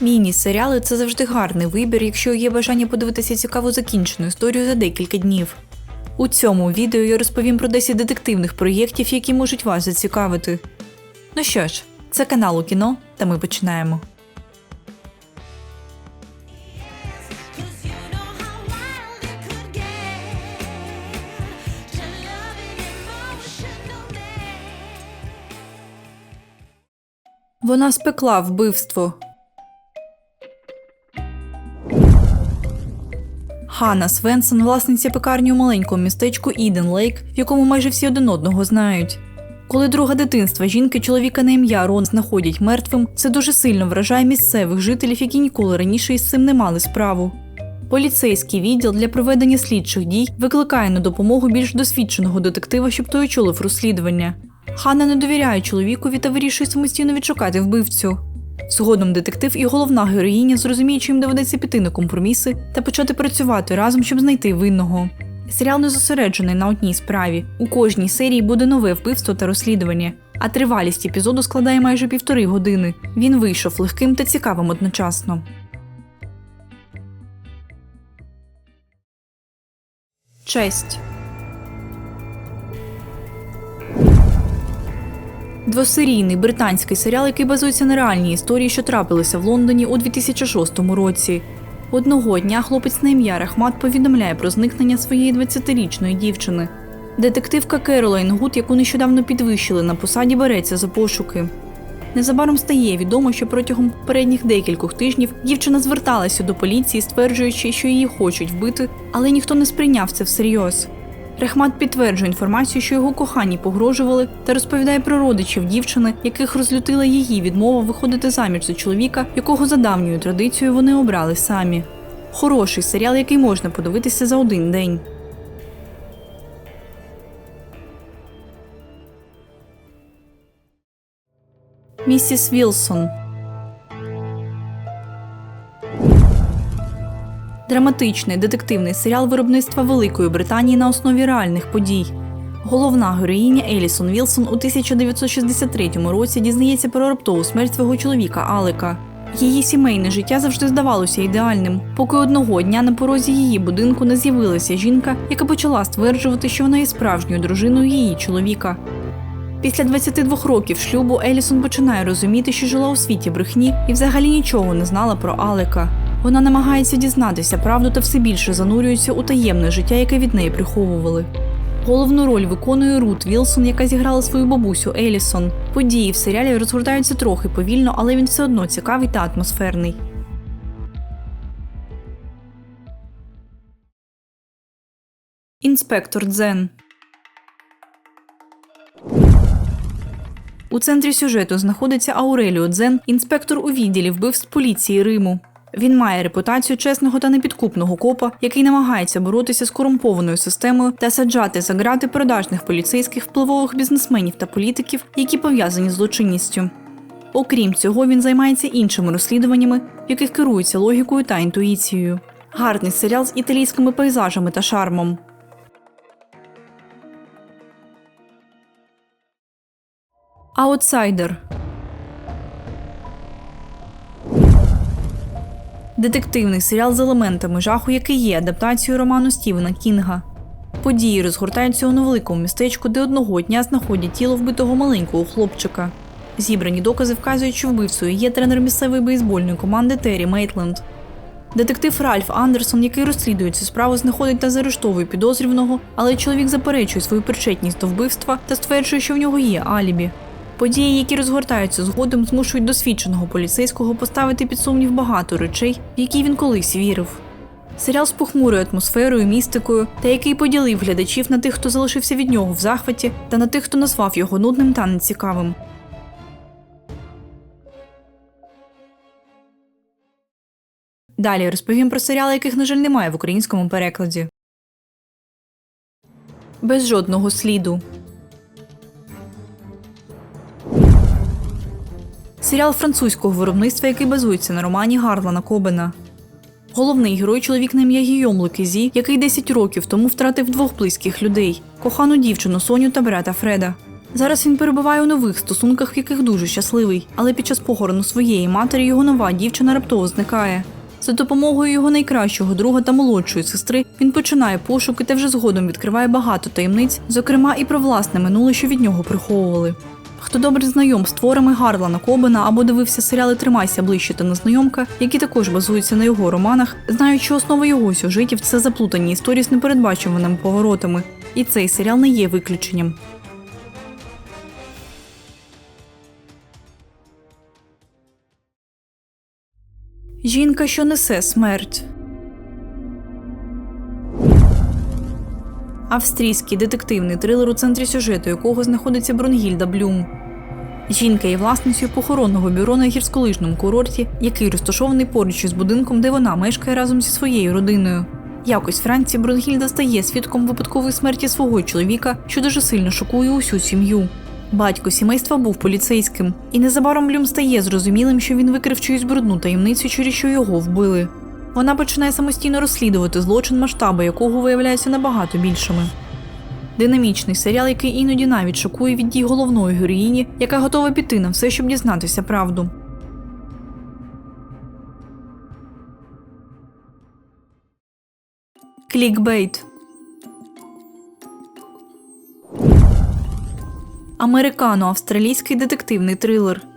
Міні-серіали це завжди гарний вибір, якщо є бажання подивитися цікаву закінчену історію за декілька днів. У цьому відео я розповім про 10 детективних проєктів, які можуть вас зацікавити. Ну що ж, це канал у кіно, та ми починаємо. Cause you know Ханна Свенсон, власниця пекарні у маленькому містечку Іден Лейк, в якому майже всі один одного знають. Коли друга дитинства жінки чоловіка на ім'я Рон знаходять мертвим, це дуже сильно вражає місцевих жителів, які ніколи раніше із цим не мали справу. Поліцейський відділ для проведення слідчих дій викликає на допомогу більш досвідченого детектива, щоб той очолив розслідування. Ханна не довіряє чоловікові та вирішує самостійно відшукати вбивцю. Згодом детектив і головна героїня зрозуміють, що їм доведеться піти на компроміси та почати працювати разом, щоб знайти винного. Серіал не зосереджений на одній справі. У кожній серії буде нове вбивство та розслідування. А тривалість епізоду складає майже півтори години. Він вийшов легким та цікавим одночасно. Честь. Двосерійний британський серіал, який базується на реальній історії, що трапилися в Лондоні у 2006 році. Одного дня хлопець на ім'я Рахмат повідомляє про зникнення своєї 20-річної дівчини. Детективка Керолайн Гуд, яку нещодавно підвищили на посаді, береться за пошуки. Незабаром стає відомо, що протягом попередніх декількох тижнів дівчина зверталася до поліції, стверджуючи, що її хочуть вбити, але ніхто не сприйняв це всерйоз. Рехмат підтверджує інформацію, що його кохані погрожували, та розповідає про родичів дівчини, яких розлютила її відмова виходити заміж за чоловіка, якого за давньою традицією вони обрали самі. Хороший серіал, який можна подивитися за один день. Місіс Вілсон. Драматичний детективний серіал виробництва Великої Британії на основі реальних подій. Головна героїня Елісон Вілсон у 1963 році дізнається про раптову смерть свого чоловіка Алека. Її сімейне життя завжди здавалося ідеальним, поки одного дня на порозі її будинку не з'явилася жінка, яка почала стверджувати, що вона є справжньою дружиною її чоловіка. Після 22 років шлюбу Елісон починає розуміти, що жила у світі брехні і взагалі нічого не знала про Алека. Вона намагається дізнатися правду та все більше занурюється у таємне життя, яке від неї приховували. Головну роль виконує Рут Вілсон, яка зіграла свою бабусю Елісон. Події в серіалі розгортаються трохи повільно, але він все одно цікавий та атмосферний. Інспектор Дзен У центрі сюжету знаходиться Ауреліо Дзен, інспектор у відділі вбивств поліції Риму. Він має репутацію чесного та непідкупного копа, який намагається боротися з корумпованою системою та саджати за грати продажних поліцейських впливових бізнесменів та політиків, які пов'язані з злочинністю. Окрім цього, він займається іншими розслідуваннями, в яких керується логікою та інтуїцією. Гарний серіал з італійськими пейзажами та шармом. Аутсайдер. Детективний серіал з елементами жаху, який є адаптацією роману Стівена Кінга. Події розгортаються у невеликому містечку, де одного дня знаходять тіло вбитого маленького хлопчика. Зібрані докази вказують, що вбивцею є тренер місцевої бейсбольної команди Террі Мейтленд. Детектив Ральф Андерсон, який розслідує цю справу, знаходить та заарештовує підозрюваного, але чоловік заперечує свою причетність до вбивства та стверджує, що в нього є алібі. Події, які розгортаються згодом, змушують досвідченого поліцейського поставити під сумнів багато речей, в які він колись вірив. Серіал з похмурою атмосферою, містикою, та який поділив глядачів на тих, хто залишився від нього в захваті, та на тих, хто назвав його нудним та нецікавим. Далі розповім про серіали, яких, на жаль, немає в українському перекладі. Без жодного сліду. Серіал французького виробництва, який базується на романі Гарлана Кобена. Головний герой чоловік на ім'я Гійом Лукезі, який 10 років тому втратив двох близьких людей кохану дівчину Соню та брата Фреда. Зараз він перебуває у нових стосунках, в яких дуже щасливий, але під час похорону своєї матері його нова дівчина раптово зникає. За допомогою його найкращого друга та молодшої сестри він починає пошуки та вже згодом відкриває багато таємниць, зокрема і про власне минуле, що від нього приховували. Хто добре знайом з творами Гарлана Кобена або дивився серіали Тримайся ближче та незнайомка, які також базуються на його романах, знають, що основа його сюжетів це заплутані історії з непередбачуваними поворотами. І цей серіал не є виключенням. Жінка, що несе смерть. Австрійський детективний трилер, у центрі сюжету якого знаходиться Брунгільда Блюм. Жінка є власницею похоронного бюро на гірськолижному курорті, який розташований поруч із будинком, де вона мешкає разом зі своєю родиною. Якось вранці Брунгільда стає свідком випадкової смерті свого чоловіка, що дуже сильно шокує усю сім'ю. Батько сімейства був поліцейським, і незабаром Блюм стає зрозумілим, що він викрив чиюсь брудну таємницю, через що його вбили. Вона починає самостійно розслідувати злочин, масштаби якого виявляються набагато більшими. Динамічний серіал, який іноді навіть шокує від дій головної героїні, яка готова піти на все, щоб дізнатися правду. Клікбейт Американо-австралійський детективний трилер.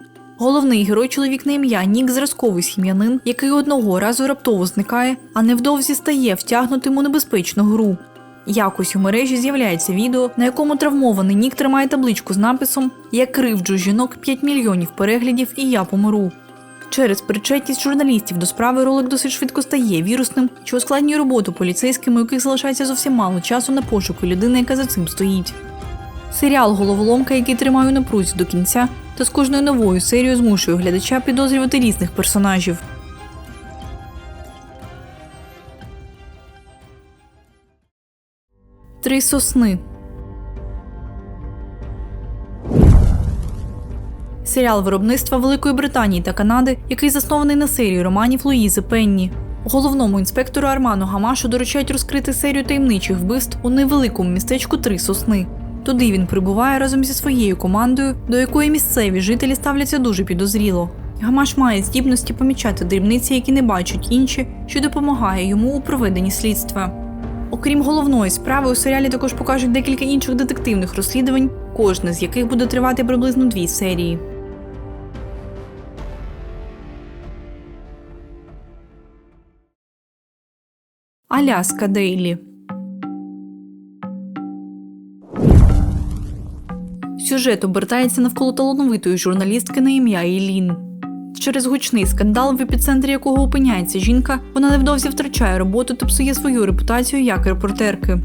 Головний герой чоловік на ім'я Нік зразковий сім'янин, який одного разу раптово зникає, а невдовзі стає втягнутим у небезпечну гру. Якось у мережі з'являється відео, на якому травмований Нік тримає табличку з написом Я кривджу жінок 5 мільйонів переглядів і я помру. Через причетність журналістів до справи ролик досить швидко стає вірусним, що ускладнює роботу поліцейськими, у яких залишається зовсім мало часу на пошуки людини, яка за цим стоїть. Серіал Головоломка, який тримає у напрузі до кінця, та з кожною новою серією змушує глядача підозрювати різних персонажів. Три сосни. Серіал виробництва Великої Британії та Канади, який заснований на серії романів Луїзи Пенні. Головному інспектору Арману Гамашу доручають розкрити серію таємничих вбивств у невеликому містечку Три Сосни. Туди він прибуває разом зі своєю командою, до якої місцеві жителі ставляться дуже підозріло. Гамаш має здібності помічати дрібниці, які не бачать інші, що допомагає йому у проведенні слідства. Окрім головної справи, у серіалі також покажуть декілька інших детективних розслідувань, кожне з яких буде тривати приблизно дві серії. Аляска Дейлі Сюжет обертається навколо талановитої журналістки на ім'я Ілін. Через гучний скандал, в епіцентрі якого опиняється жінка, вона невдовзі втрачає роботу та псує свою репутацію як репортерки.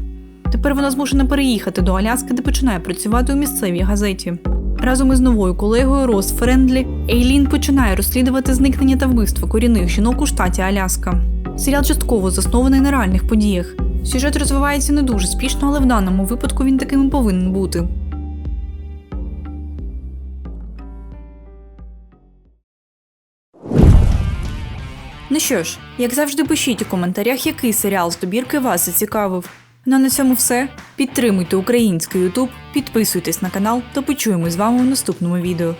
Тепер вона змушена переїхати до Аляски, де починає працювати у місцевій газеті. Разом із новою колегою Рос Френдлі Ейлін починає розслідувати зникнення та вбивства корінних жінок у штаті Аляска. Серіал частково заснований на реальних подіях. Сюжет розвивається не дуже спішно, але в даному випадку він таким і повинен бути. Ну що ж, як завжди, пишіть у коментарях, який серіал з добірки вас зацікавив. Ну а на цьому все. Підтримуйте український Ютуб, підписуйтесь на канал та почуємось з вами в наступному відео.